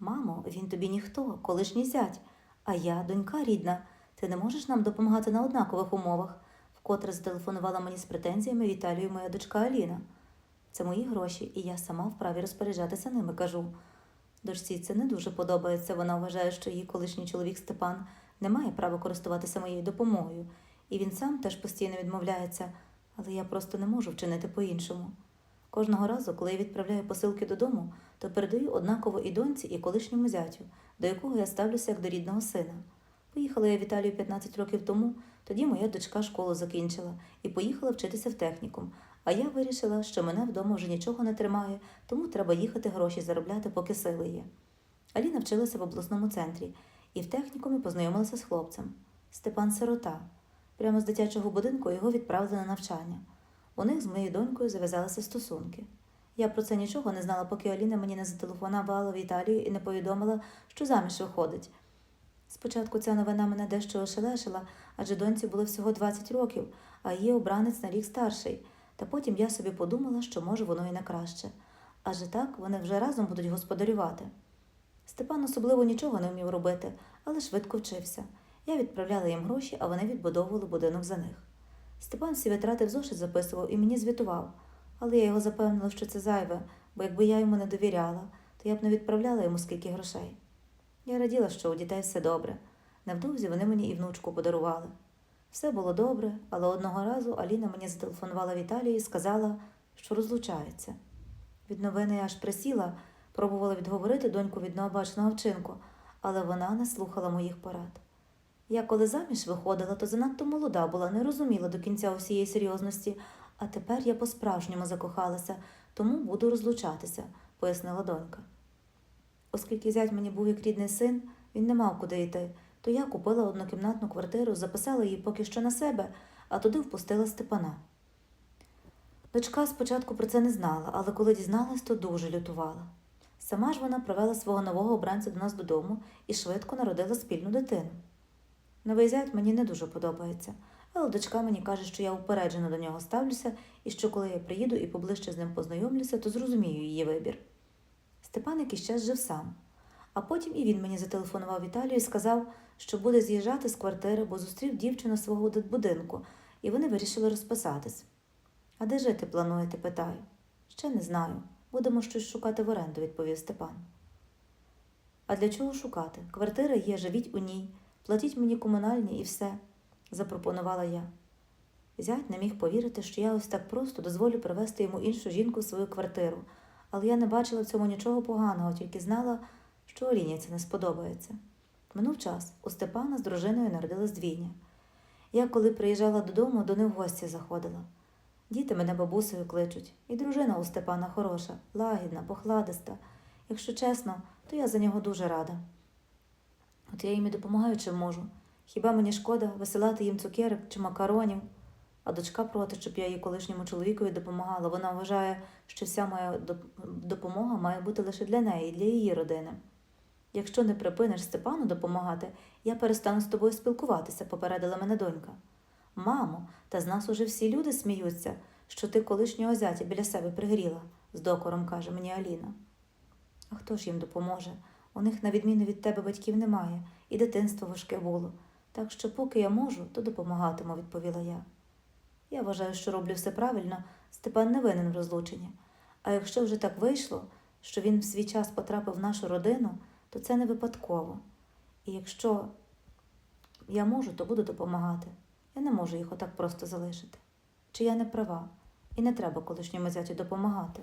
Мамо, він тобі ніхто, колишній зять, а я донька рідна. Ти не можеш нам допомагати на однакових умовах, вкотре зателефонувала мені з претензіями в Італію моя дочка Аліна. Це мої гроші, і я сама вправі розпоряджатися ними, кажу. Дочці це не дуже подобається. Вона вважає, що її колишній чоловік Степан не має права користуватися моєю допомогою, і він сам теж постійно відмовляється, але я просто не можу вчинити по-іншому. Кожного разу, коли я відправляю посилки додому, то передаю однаково і доньці, і колишньому зятю, до якого я ставлюся як до рідного сина. Поїхала я в Італію 15 років тому, тоді моя дочка школу закінчила і поїхала вчитися в технікум. А я вирішила, що мене вдома вже нічого не тримає, тому треба їхати гроші заробляти, поки сили є. Аліна вчилася в обласному центрі і в технікумі познайомилася з хлопцем. Степан сирота. Прямо з дитячого будинку його відправили на навчання. У них з моєю донькою зав'язалися стосунки. Я про це нічого не знала, поки Аліна мені не зателефонувала в Італію і не повідомила, що заміж виходить. Спочатку ця новина мене дещо ошелешила, адже доньці було всього 20 років, а її обранець на рік старший. Та потім я собі подумала, що може воно і на краще. Адже так вони вже разом будуть господарювати. Степан особливо нічого не вмів робити, але швидко вчився. Я відправляла їм гроші, а вони відбудовували будинок за них. Степан всі витрати в зошит записував і мені звітував, але я його запевнила, що це зайве, бо якби я йому не довіряла, то я б не відправляла йому скільки грошей. Я раділа, що у дітей все добре. Невдовзі вони мені і внучку подарували. Все було добре, але одного разу Аліна мені зателефонувала в Італію і сказала, що розлучається. Від новини я аж присіла, пробувала відговорити доньку від необачного вчинку, але вона не слухала моїх порад. Я коли заміж виходила, то занадто молода була, не розуміла до кінця усієї серйозності, а тепер я по-справжньому закохалася, тому буду розлучатися, пояснила донька. Оскільки зять мені був як рідний син, він не мав куди йти, то я купила однокімнатну квартиру, записала її поки що на себе, а туди впустила Степана. Дочка спочатку про це не знала, але коли дізналась, то дуже лютувала. Сама ж вона привела свого нового обранця до нас додому і швидко народила спільну дитину. Новий зять мені не дуже подобається, але дочка мені каже, що я упереджено до нього ставлюся і що коли я приїду і поближче з ним познайомлюся, то зрозумію її вибір. Степан якийсь час жив сам, а потім і він мені зателефонував в Італію і сказав, що буде з'їжджати з квартири, бо зустрів дівчину свого будинку, і вони вирішили розписатись. А де жити плануєте? питаю. Ще не знаю. Будемо щось шукати в оренду, відповів Степан. А для чого шукати? Квартира є, живіть у ній, платіть мені комунальні і все, запропонувала я. Зять не міг повірити, що я ось так просто дозволю привезти йому іншу жінку в свою квартиру, але я не бачила в цьому нічого поганого, тільки знала, що Оліні це не сподобається. Минув час, у Степана з дружиною народилась двійня. Я, коли приїжджала додому, до них в гості заходила. Діти мене бабусею кличуть, і дружина у Степана хороша, лагідна, похладиста. Якщо чесно, то я за нього дуже рада. От я їм і допомагаю, чим можу. Хіба мені шкода висилати їм цукерок чи макаронів? А дочка проти, щоб я її колишньому чоловікові допомагала. Вона вважає, що вся моя допомога має бути лише для неї для її родини. Якщо не припиниш Степану допомагати, я перестану з тобою спілкуватися, попередила мене донька. Мамо, та з нас уже всі люди сміються, що ти колишнього зятя біля себе пригріла, з докором каже мені Аліна. А хто ж їм допоможе? У них, на відміну від тебе, батьків немає, і дитинство важке було. Так що, поки я можу, то допомагатиму, відповіла я. Я вважаю, що роблю все правильно, Степан не винен в розлученні. А якщо вже так вийшло, що він в свій час потрапив в нашу родину, то це не випадково. І якщо я можу, то буду допомагати. Я не можу їх отак просто залишити. Чи я не права, і не треба колишньому зятю допомагати.